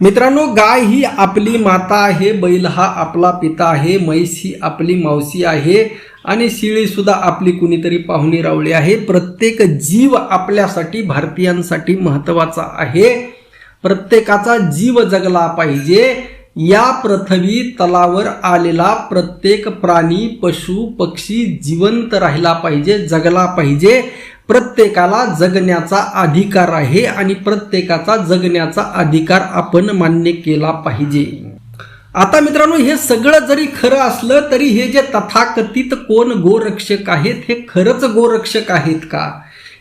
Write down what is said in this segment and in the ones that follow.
मित्रांनो गाय ही आपली माता आहे बैल हा आपला पिता आहे म्हैस ही आपली मावशी आहे आणि शिळी सुद्धा आपली कुणीतरी पाहुणी रावळी आहे. प्रत्येक जीव आपल्यासाठी भारतीयांसाठी महत्त्वाचा आहे. प्रत्येकाचा जीव जगला पाहिजे. या पृथ्वी तलावर आलेला प्रत्येक प्राणी पशु पक्षी जिवंत राहिला पाहिजे जगला पाहिजे. प्रत्येकाला जगण्याचा अधिकार आहे आणि प्रत्येकाचा जगण्याचा अधिकार आपण मान्य केला पाहिजे. आता मित्रांनो हे सगळं जरी खरं असलं तरी हे जे तथाकथित कोण गोरक्षक आहेत हे खरंच गोरक्षक आहेत का?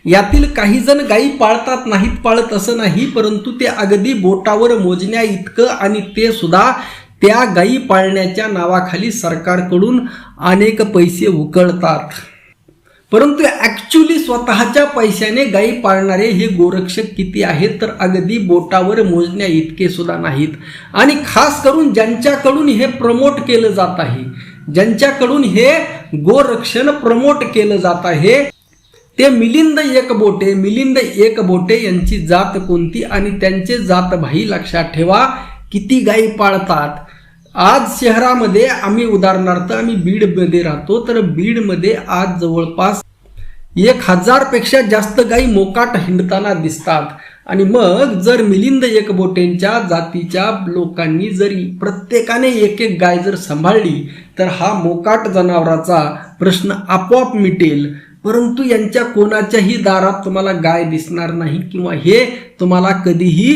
यातील काही जण गायी पाळतात नाहीत पाळत असं नाही परंतु ते अगदी बोटावर मोजण्या इतकं आणि ते सुद्धा त्या गायी पाळण्याच्या नावाखाली सरकारकडून अनेक पैसे उकळतात. परंतु ॲक्च्युली स्वतःच्या पैशाने गायी पाळणारे हे गोरक्षक किती आहेत? तर अगदी बोटावर मोजण्या इतके सुद्धा नाहीत. आणि खास करून ज्यांच्याकडून हे प्रमोट केलं जात आहे ज्यांच्याकडून हे गोरक्षण प्रमोट केलं जात आहे ते मिलिंद एकबोटे मिलिंद एकबोटे यांची जात कोणती? आणि त्यांचे जात भाई लक्षात ठेवा किती गायी पाळतात? आज शहरामध्ये आम्ही उदाहरणार्थ आम्ही बीडमध्ये राहतो तर बीडमध्ये आज जवळपास एक हजारपेक्षा जास्त गायी मोकाट हिंडताना दिसतात. आणि मग जर मिलिंद एकबोटेंच्या जातीच्या लोकांनी जरी प्रत्येकाने एक एक गाय जर सांभाळली तर हा मोकाट जनावराचा प्रश्न आपोआप मिटेल. परंतु यांच्या कोणाच्याही दारात तुम्हाला गाय दिसणार नाही किंवा हे तुम्हाला कधीही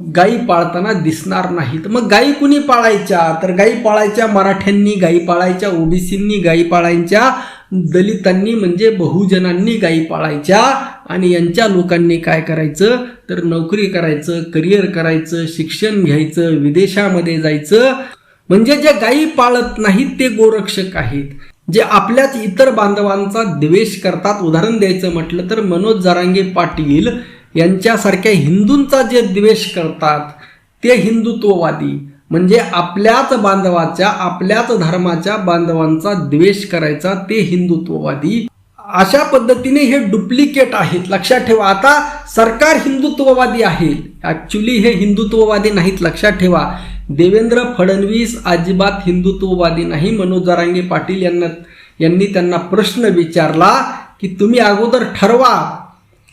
गायी पाळताना दिसणार नाहीत. मग गायी कुणी पाळायच्या? तर गायी पाळायच्या मराठ्यांनी गायी पाळायच्या ओबीसींनी गायी पाळायच्या दलितांनी म्हणजे बहुजनांनी गायी पाळायच्या. आणि यांच्या लोकांनी काय करायचं? तर नोकरी करायचं करिअर करायचं शिक्षण घ्यायचं विदेशामध्ये जायचं. म्हणजे जे गायी पाळत नाहीत ते गोरक्षक आहेत. जे आपल्याच इतर बांधवांचा द्वेष करतात. उदाहरण द्यायचं म्हटलं तर मनोज जरांगे पाटील यांच्यासारख्या हिंदूंचा जे द्वेष करतात ते हिंदुत्ववादी म्हणजे आपल्याच बांधवाच्या आपल्याच धर्माच्या बांधवांचा द्वेष करायचा ते हिंदुत्ववादी. अशा पद्धतीने हे डुप्लिकेट आहेत. लक्षात ठेवा आता सरकार हिंदुत्ववादी आहे. ऍक्च्युली हे हिंदुत्ववादी नाहीत लक्षात ठेवा. देवेंद्र फडणवीस अजिबात हिंदुत्ववादी नाही. मनोज जरांगे पाटील यांना यांनी त्यांना प्रश्न विचारला की तुम्ही अगोदर ठरवा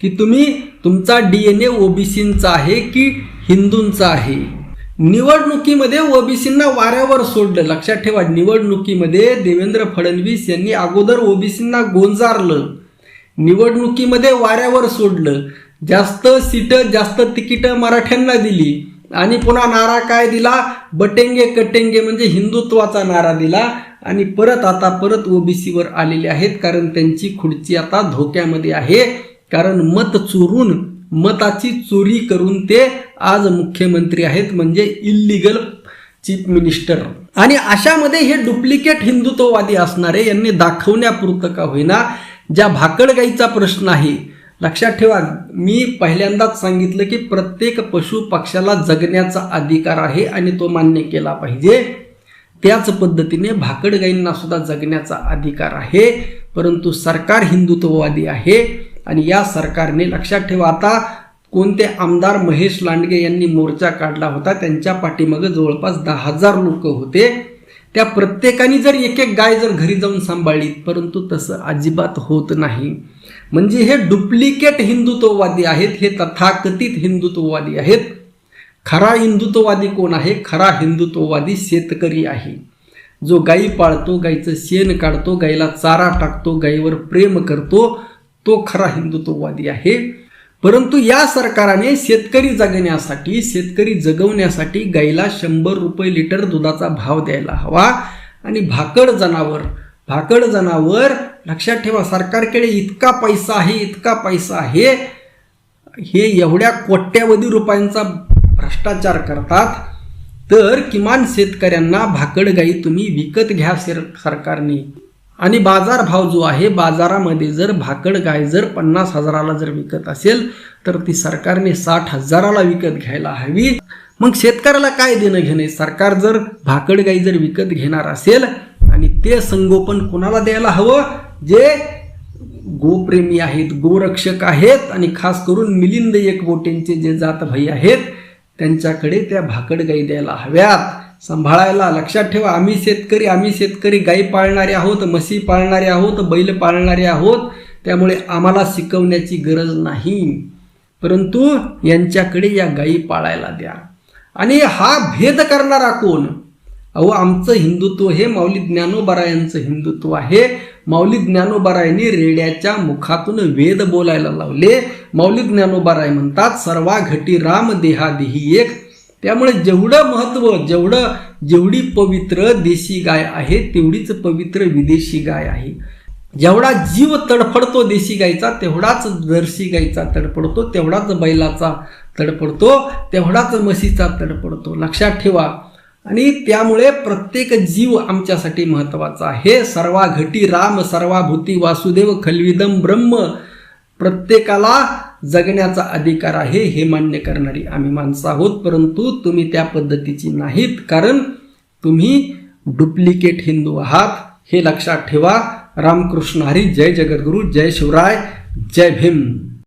की तुम्ही तुमचा डी एन ए ओबीसींचा आहे की हिंदूंचा आहे? निवडणुकीमध्ये ओबीसींना वाऱ्यावर सोडलं. लक्षात ठेवा निवडणुकीमध्ये देवेंद्र फडणवीस यांनी अगोदर ओबीसींना गोंजारलं. निवडणुकीमध्ये वाऱ्यावर सोडलं. जास्त सीटं जास्त तिकीटं मराठ्यांना दिली. आणि पुन्हा नारा काय दिला? बटेंगे कटेंगे म्हणजे हिंदुत्वाचा नारा दिला. आणि परत आता परत ओबीसीवर आलेले आहेत कारण त्यांची खुर्ची आता धोक्यामध्ये आहे. कारण मत चोरून मताची चोरी करून ते आज मुख्यमंत्री आहेत म्हणजे इल्लिगल चीफ मिनिस्टर आणि अशामध्ये हे डुप्लिकेट हिंदुत्ववादी असणारे यांनी दाखवण्यापुरतं का होईना ज्या भाकडगाईचा प्रश्न आहे. लक्षात ठेवा मी पहिल्यांदाच सांगितलं की प्रत्येक पशु पक्षाला जगण्याचा अधिकार आहे आणि तो मान्य केला पाहिजे. त्याच पद्धतीने भाकडगाईंना सुद्धा जगण्याचा अधिकार आहे परंतु सरकार हिंदुत्ववादी आहे. आणि या सरकारने लक्षात ठेवा आता कोणते आमदार महेश लांडगे यांनी मोर्चा काढला होता त्यांच्या पाठीमागे जवळपास दहा हजार लोक होते. त्या प्रत्येकाने जर एक एक गाय जर घरी जाऊन सांभाळली परंतु तसं अजिबात होत नाही. म्हणजे हे डुप्लिकेट हिंदुत्ववादी आहेत हे तथाकथित हिंदुत्ववादी आहेत. खरा हिंदुत्ववादी कोण आहे? खरा हिंदुत्ववादी शेतकरी आहे. जो गायी पाळतो गाईचं शेण काढतो गाईला चारा टाकतो गाईवर प्रेम करतो तो खरा हिंदुत्ववादी आहे. परंतु या सरकारने शेतकरी जगण्यासाठी शेतकरी जगवण्यासाठी गाईला शंभर रुपये लिटर दुधाचा भाव द्यायला हवा. आणि भाकड जनावर भाकड जनावर लक्षात ठेवा सरकारकडे इतका पैसा आहे इतका पैसा आहे. हे एवढ्या कोट्यावधी रुपयांचा भ्रष्टाचार करतात. तर किमान शेतकऱ्यांना भाकड गाई तुम्ही विकत घ्या सरकारने. आणि बाजार भाव जो आहे बाजारामध्ये जर भाकड गाय जर पन्नास हजाराला जर विकत असेल तर ती सरकारने साठ हजाराला विकत घ्यायला हवी. मग शेतकऱ्याला काय देणं घेणे सरकार जर भाकड गाई जर विकत घेणार असेल आणि ते संगोपन कोणाला द्यायला हवं? जे गोप्रेमी आहेत गोरक्षक आहेत आणि खास करून मिलिंद एकबोटेंचे जे जात भाई आहेत त्यांच्याकडे त्या भाकड गाई द्यायला हव्यात. सांभाळायला लक्षात ठेवा. आम्ही शेतकरी आम्ही शेतकरी गाई पाळणारे आहोत म्हशी पाळणारे आहोत बैल पाळणारे आहोत. त्यामुळे आम्हाला शिकवण्याची गरज नाही. परंतु यांच्याकडे या गायी पाळायला द्या. आणि हा भेद करणारा कोण? अहो आमचं हिंदुत्व हे माऊली ज्ञानोबरायांचं हिंदुत्व आहे. माऊली ज्ञानोबरायांनी रेड्याच्या मुखातून वेद बोलायला लावले. माऊली ज्ञानोबराय म्हणतात सर्वा घटी राम देहादेही एक त्यामुळे जेवढं महत्त्व जेवढं जेवढी पवित्र देशी गाय आहे तेवढीच पवित्र विदेशी गाय आहे. जेवढा जीव तडफडतो देशी गायचा तेवढाच जर्सी गायचा तडफडतो तेवढाच बैलाचा तडफडतो तेवढाच म्हशीचा तडफडतो लक्षात ठेवा. आणि त्यामुळे प्रत्येक जीव आमच्यासाठी महत्त्वाचा आहे. सर्वा घटी राम सर्वाभूती वासुदेव खलविदम ब्रह्म प्रत्येकाला जगण्याचा अधिकार आहे हे मान्य करणारी आम्ही माणसं आहोत. परंतु तुम्ही त्या पद्धतीची नाहीत कारण तुम्ही डुप्लिकेट हिंदू आहात. हे लक्षात ठेवा. रामकृष्ण हरी. जय जगद्गुरु. जय शिवराय. जय भीम.